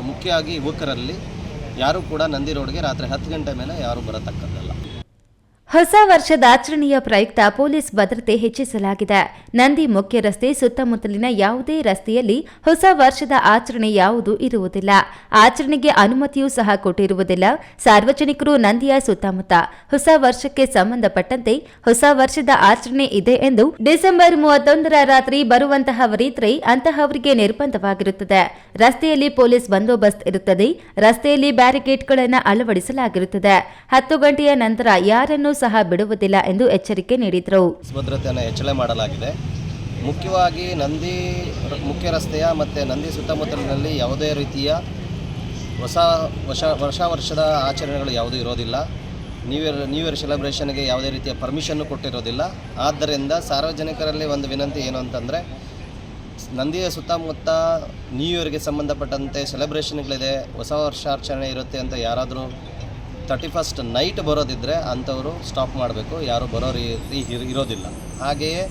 ಮುಖ್ಯವಾಗಿ ಯುವಕರಲ್ಲಿ ಯಾರೂ ಕೂಡ ನಂದಿ ರೋಡ್ಗೆ ರಾತ್ರಿ ಹತ್ತು ಗಂಟೆ ಮೇಲೆ ಯಾರೂ ಬರತಕ್ಕದ್ದಲ್ಲ. ಹೊಸ ವರ್ಷದ ಆಚರಣೆಯ ಪ್ರಯುಕ್ತ ಪೊಲೀಸ್ ಭದ್ರತೆ ಹೆಚ್ಚಿಸಲಾಗಿದೆ. ನಂದಿ ಮುಖ್ಯ ರಸ್ತೆ ಸುತ್ತಮುತ್ತಲಿನ ಯಾವುದೇ ರಸ್ತೆಯಲ್ಲಿ ಹೊಸ ವರ್ಷದ ಆಚರಣೆ ಯಾವುದೂ ಇರುವುದಿಲ್ಲ. ಆಚರಣೆಗೆ ಅನುಮತಿಯೂ ಸಹ ಕೊಟ್ಟಿರುವುದಿಲ್ಲ. ಸಾರ್ವಜನಿಕರು ನಂದಿಯ ಸುತ್ತಮುತ್ತ ಹೊಸ ವರ್ಷಕ್ಕೆ ಸಂಬಂಧಪಟ್ಟಂತೆ ಹೊಸ ವರ್ಷದ ಆಚರಣೆ ಇದೆ ಎಂದು ಡಿಸೆಂಬರ್ ಮೂವತ್ತೊಂದರ ರಾತ್ರಿ ಬರುವಂತಹವರಿದ್ರೆ ಅಂತಹವರಿಗೆ ನಿರ್ಬಂಧವಾಗಿರುತ್ತದೆ. ರಸ್ತೆಯಲ್ಲಿ ಪೊಲೀಸ್ ಬಂದೋಬಸ್ತ್ ಇರುತ್ತದೆ. ರಸ್ತೆಯಲ್ಲಿ ಬ್ಯಾರಿಕೇಡ್ಗಳನ್ನು ಅಳವಡಿಸಲಾಗಿರುತ್ತದೆ. ಹತ್ತು ಗಂಟೆಯ ನಂತರ ಯಾರನ್ನೂ ಸಹ ಬಿಡುವುದಿಲ್ಲ ಎಂದು ಎಚ್ಚರಿಕೆ ನೀಡಿದರು. ಭದ್ರತೆಯನ್ನು ಹೆಚ್ಚಳ ಮಾಡಲಾಗಿದೆ. ಮುಖ್ಯವಾಗಿ ನಂದಿ ಮುಖ್ಯ ರಸ್ತೆಯ ಮತ್ತು ನಂದಿ ಸುತ್ತಮುತ್ತಲಿನಲ್ಲಿ ಯಾವುದೇ ರೀತಿಯ ಹೊಸ ವರ್ಷ ವರ್ಷ ವರ್ಷದ ಆಚರಣೆಗಳು ಯಾವುದೂ ಇರೋದಿಲ್ಲ. ನ್ಯೂ ಇಯರ್ ನ್ಯೂ ಇಯರ್ ಸೆಲೆಬ್ರೇಷನ್ಗೆ ಯಾವುದೇ ರೀತಿಯ ಪರ್ಮಿಷನ್ನು ಕೊಟ್ಟಿರೋದಿಲ್ಲ. ಆದ್ದರಿಂದ ಸಾರ್ವಜನಿಕರಲ್ಲಿ ಒಂದು ವಿನಂತಿ ಏನು ಅಂತಂದರೆ, ನಂದಿಯ ಸುತ್ತಮುತ್ತ ನ್ಯೂ ಇಯರ್ಗೆ ಸಂಬಂಧಪಟ್ಟಂತೆ ಸೆಲೆಬ್ರೇಷನ್ಗಳಿದೆ ಹೊಸ ವರ್ಷಾಚರಣೆ ಇರುತ್ತೆ ಅಂತ ಯಾರಾದರೂ ತರ್ಟಿ ಫಸ್ಟ್ ನೈಟ್ ಬರೋದಿದ್ದರೆ ಅಂಥವರು ಸ್ಟಾಪ್ ಮಾಡಬೇಕು. ಯಾರು ಬರೋ ರೀತಿ ಇರೋದಿಲ್ಲ. ಹಾಗೆಯೇ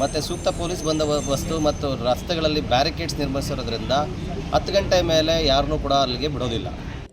ಮತ್ತು ಸೂಕ್ತ ಪೊಲೀಸ್ ಬಂದೋಬಸ್ತು ಮತ್ತು ರಸ್ತೆಗಳಲ್ಲಿ ಬ್ಯಾರಿಕೇಡ್ಸ್ ನಿರ್ಮಿಸಿರೋದ್ರಿಂದ ಹತ್ತು ಗಂಟೆ ಮೇಲೆ ಯಾರನ್ನೂ ಕೂಡ ಅಲ್ಲಿಗೆ ಬಿಡೋದಿಲ್ಲ.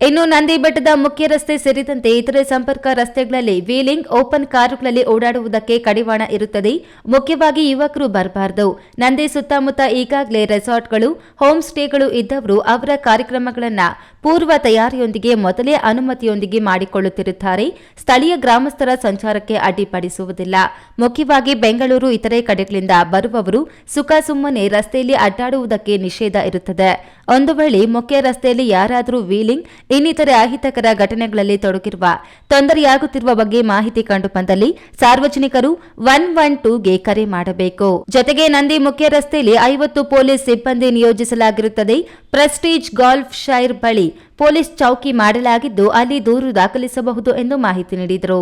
ಇನ್ನು ನಂದಿ ಬೆಟ್ಟದ ಮುಖ್ಯ ರಸ್ತೆ ಸೇರಿದಂತೆ ಇತರೆ ಸಂಪರ್ಕ ರಸ್ತೆಗಳಲ್ಲಿ ವೀಲಿಂಗ್, ಓಪನ್ ಕಾರುಗಳಲ್ಲಿ ಓಡಾಡುವುದಕ್ಕೆ ಕಡಿವಾಣ ಇರುತ್ತದೆ. ಮುಖ್ಯವಾಗಿ ಯುವಕರು ಬರಬಾರದು. ನಂದಿ ಸುತ್ತಮುತ್ತ ಈಗಾಗಲೇ ರೆಸಾರ್ಟ್ಗಳು, ಹೋಮ್ ಸ್ಟೇಗಳು ಇದ್ದವರು ಅವರ ಕಾರ್ಯಕ್ರಮಗಳನ್ನು ಪೂರ್ವ ತಯಾರಿಯೊಂದಿಗೆ ಮೊದಲೇ ಅನುಮತಿಯೊಂದಿಗೆ ಮಾಡಿಕೊಳ್ಳುತ್ತಿರುತ್ತಾರೆ. ಸ್ಥಳೀಯ ಗ್ರಾಮಸ್ಥರ ಸಂಚಾರಕ್ಕೆ ಅಡ್ಡಿಪಡಿಸುವುದಿಲ್ಲ. ಮುಖ್ಯವಾಗಿ ಬೆಂಗಳೂರು, ಇತರೆ ಕಡೆಗಳಿಂದ ಬರುವವರು ಸುಖ ಸುಮ್ಮನೆ ರಸ್ತೆಯಲ್ಲಿ ಅಡ್ಡಾಡುವುದಕ್ಕೆ ನಿಷೇಧ ಇರುತ್ತದೆ. ಒಂದು ವೇಳೆ ಮುಖ್ಯ ರಸ್ತೆಯಲ್ಲಿ ಯಾರಾದರೂ ವೀಲಿಂಗ್ ಇನ್ನಿತರೆ ಅಹಿತಕರ ಘಟನೆಗಳಲ್ಲಿ ತೊಡಗಿರುವ, ತೊಂದರೆಯಾಗುತ್ತಿರುವ ಬಗ್ಗೆ ಮಾಹಿತಿ ಕಂಡು ಬಂದಲ್ಲಿ ಸಾರ್ವಜನಿಕರು ಒನ್ ಒನ್ ಟೂಗೆ ಕರೆ ಮಾಡಬೇಕು. ಜೊತೆಗೆ ನಂದಿ ಮುಖ್ಯ ರಸ್ತೆಯಲ್ಲಿ ಐವತ್ತು ಪೊಲೀಸ್ ಸಿಬ್ಬಂದಿ ನಿಯೋಜಿಸಲಾಗಿರುತ್ತದೆ. ಪ್ರೆಸ್ಟೀಜ್ ಗಾಲ್ಫ್ ಶೈರ್ ಬಳಿ ಪೊಲೀಸ್ ಚೌಕಿ ಮಾಡಲಾಗಿದ್ದು, ಅಲ್ಲಿ ದೂರು ದಾಖಲಿಸಬಹುದು ಎಂದು ಮಾಹಿತಿ ನೀಡಿದರು.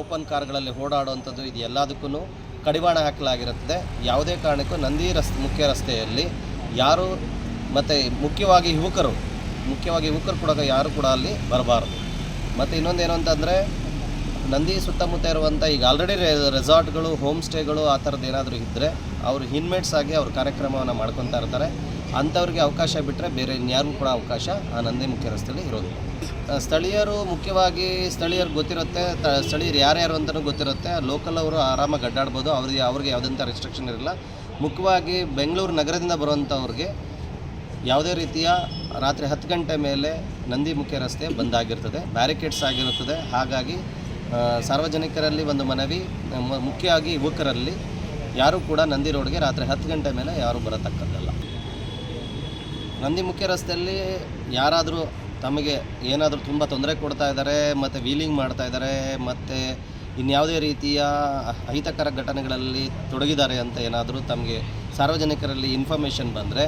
ಓಪನ್ ಕಾರ್ಗಳಲ್ಲಿ ಓಡಾಡುವಂಥದ್ದು ಇದು ಎಲ್ಲದಕ್ಕೂ ಕಡಿವಾಣ ಹಾಕಲಾಗಿರುತ್ತದೆ. ಯಾವುದೇ ಕಾರಣಕ್ಕೂ ನಂದಿ ರಸ್ತೆ, ಮುಖ್ಯ ರಸ್ತೆಯಲ್ಲಿ ಯಾರು ಮತ್ತು ಮುಖ್ಯವಾಗಿ ಯುವಕರು ಮುಖ್ಯವಾಗಿ ಯುವಕರು ಕೂಡ ಯಾರು ಕೂಡ ಅಲ್ಲಿ ಬರಬಾರ್ದು. ಮತ್ತು ಇನ್ನೊಂದೇನು ಅಂತಂದರೆ, ನಂದಿ ಸುತ್ತಮುತ್ತ ಇರುವಂಥ ಈಗ ಆಲ್ರೆಡಿ ರೆಸಾರ್ಟ್ಗಳು ಹೋಮ್ ಸ್ಟೇಗಳು ಆ ಥರದ್ದು ಏನಾದರೂ ಇದ್ದರೆ ಅವರು ಇನ್ಮೇಟ್ಸ್ ಆಗಿ ಅವ್ರ ಕಾರ್ಯಕ್ರಮವನ್ನು ಮಾಡ್ಕೊತಾ ಇರ್ತಾರೆ. ಅಂಥವ್ರಿಗೆ ಅವಕಾಶ ಬಿಟ್ಟರೆ ಬೇರೆ ಇನ್ಯಾರಿಗೂ ಕೂಡ ಅವಕಾಶ ಆ ನಂದಿ ಮುಖ್ಯ ರಸ್ತೆಯಲ್ಲಿ ಇರೋದಿಲ್ಲ ಸ್ಥಳೀಯರು ಮುಖ್ಯವಾಗಿ ಸ್ಥಳೀಯರು ಗೊತ್ತಿರುತ್ತೆ, ತ- ಸ್ಥಳೀಯರು ಯಾರ್ಯಾರು ಅಂತಲೂ ಗೊತ್ತಿರುತ್ತೆ. ಲೋಕಲ್ ಅವರು ಆರಾಮಾಗಿ ಅಡ್ಡಾಡ್ಬೋದು ಅವ್ರಿಗೆ ಅವ್ರಿಗೆ ಯಾವುದಂಥ ರೆಸ್ಟ್ರಿಕ್ಷನ್ ಇರಲ್ಲ. ಮುಖ್ಯವಾಗಿ ಬೆಂಗಳೂರು ನಗರದಿಂದ ಬರುವಂಥವ್ರಿಗೆ ಯಾವುದೇ ರೀತಿಯ ರಾತ್ರಿ ಹತ್ತು ಗಂಟೆ ಮೇಲೆ ನಂದಿ ಮುಖ್ಯ ರಸ್ತೆ ಬಂದಾಗಿರ್ತದೆ ಬ್ಯಾರಿಕೇಡ್ಸ್ ಆಗಿರುತ್ತದೆ. ಹಾಗಾಗಿ ಸಾರ್ವಜನಿಕರಲ್ಲಿ ಒಂದು ಮನವಿ ಮುಖ್ಯವಾಗಿ ಯುವಕರಲ್ಲಿ, ಯಾರೂ ಕೂಡ ನಂದಿ ರೋಡ್ಗೆ ರಾತ್ರಿ ಹತ್ತು ಗಂಟೆ ಮೇಲೆ ಯಾರೂ ಬರತಕ್ಕದ್ದಲ್ಲ. ನಂದಿ ಮುಖ್ಯ ರಸ್ತೆಯಲ್ಲಿ ಯಾರಾದರೂ ತಮಗೆ ಏನಾದರೂ ತುಂಬ ತೊಂದರೆ ಕೊಡ್ತಾ ಇದ್ದಾರೆ, ಮತ್ತು ವೀಲಿಂಗ್ ಮಾಡ್ತಾ ಇದ್ದಾರೆ, ಮತ್ತು ಇನ್ಯಾವುದೇ ರೀತಿಯ ಅಹಿತಕರ ಘಟನೆಗಳಲ್ಲಿ ತೊಡಗಿದ್ದಾರೆ ಅಂತ ಏನಾದರೂ ತಮಗೆ ಸಾರ್ವಜನಿಕರಲ್ಲಿ ಇನ್ಫಾರ್ಮೇಷನ್ ಬಂದರೆ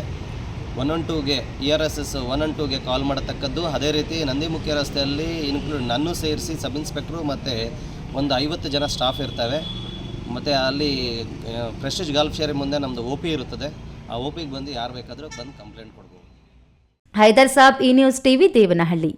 one one ಟೂಗೆ E R S S one one ಟೂಗೆ call ಮಾಡತಕ್ಕದ್ದು. ಅದೇ ರೀತಿ ನಂದಿ ಮುಖ್ಯ ರಸ್ತೆಯಲ್ಲಿ ಇನ್ಕ್ಲೂಡ್ ನನ್ನೂ ಸೇರಿಸಿ ಸಬ್ ಇನ್ಸ್ಪೆಕ್ಟ್ರು ಮತ್ತು ಒಂದು ಐವತ್ತು ಜನ ಸ್ಟಾಫ್ ಇರ್ತವೆ. ಮತ್ತು ಅಲ್ಲಿ ಪ್ರೆಸ್ಟೀಜ್ ಗಾಲ್ಫ್ ಶೇರಿ ಮುಂದೆ ನಮ್ಮದು ಒ ಪಿ ಇರುತ್ತದೆ. ಆ ಒ ಪಿಗೆ ಬಂದು ಯಾರು ಬೇಕಾದರೂ ಬಂದು ಕಂಪ್ಲೇಂಟ್ ಕೊಡ್ಬೋದು. ಹೈದರ್ ಸಾಬ್ ಈ ನ್ಯೂಸ್ ಟಿವಿ, ದೇವನಹಳ್ಳಿ.